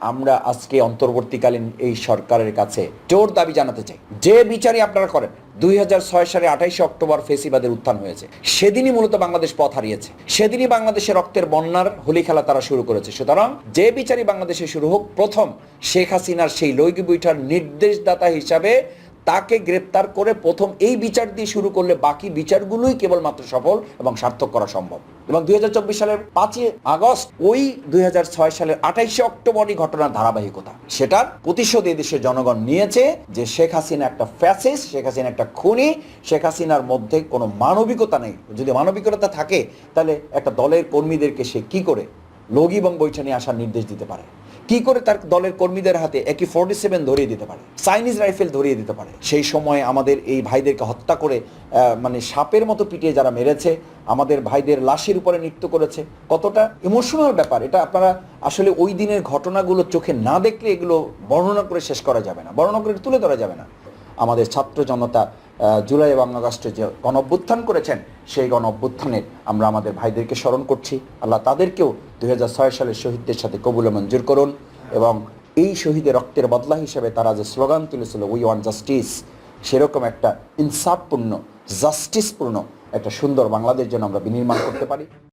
আমরা আজকে অন্তর্বর্তীকালীন এই সরকারের কাছে জোর দাবি জানাতে চাই। যে বিচারই আপনারা করেন, দুই সালে আঠাইশে অক্টোবর ফেসিবাদের উত্থান হয়েছে। সেদিনই মূলত বাংলাদেশ পথ হারিয়েছে। সেদিনই বাংলাদেশে রক্তের বন্যার হোলি খেলা তারা শুরু করেছে। সুতরাং যে বিচারই বাংলাদেশে শুরু হোক, প্রথম শেখ হাসিনার সেই লৈগি বৈঠার নির্দেশদাতা হিসাবে তাকে গ্রেপ্তার করে প্রথম এই বিচার দিয়ে শুরু করলে বাকি বিচারগুলোই কেবলমাত্র সফল এবং সার্থক করা সম্ভব। এবং দু হাজার চব্বিশ সালের পাঁচই আগস্ট, ওই দু হাজার ছয় সালের আঠাইশে অক্টোবরই ঘটনার ধারাবাহিকতা। সেটার প্রতিশোধ দেশের জনগণ নিয়েছে যে শেখ হাসিনা একটা ফ্যাসিস শেখ হাসিনা একটা খুনি, শেখ হাসিনার মধ্যে কোনো মানবিকতা নেই। যদি মানবিকতা থাকে, তাহলে একটা দলের কর্মীদেরকে সে কি করে? লগি এবং বৈঠা নিয়ে আসার নির্দেশ দিতে পারে। কি করে তার দলের কর্মীদের হাতে একই ফোর্টি সেভেন ধরিয়ে দিতে পারে? চাইনিজ রাইফেল ধরিয়ে দিতে পারে। সেই সময় আমাদের এই ভাইদেরকে হত্যা করে মানে সাপের মতো পিটিয়ে যারা মেরেছে, আমাদের ভাইদের লাশের উপরে নৃত্য করেছে। কতটা ইমোশনাল ব্যাপার এটা আপনারা আসলে ওই দিনের ঘটনাগুলো চোখে না দেখলে এগুলো বর্ণনা করে শেষ করা যাবে না। বর্ণনা করে তুলে ধরা যাবে না। আমাদের ছাত্র জনতা জুলাই এবং আগস্টে যে গণ অভ্যুত্থান করেছেন, সেই গণ অভ্যুত্থানের আমরা আমাদের ভাইদেরকে স্মরণ করছি। আল্লাহ তাদেরকেও দুই সালের শহীদদের সাথে কবুলে মঞ্জুর করুন এবং এই শহীদের রক্তের বদলা হিসেবে তারা যে স্লোগান তুলেছিল উই ওয়ান জাস্টিস সেরকম একটা ইনসাফপূর্ণ জাস্টিসপূর্ণ একটা সুন্দর বাংলাদেশ যেন আমরা বিনির্মাণ করতে পারি।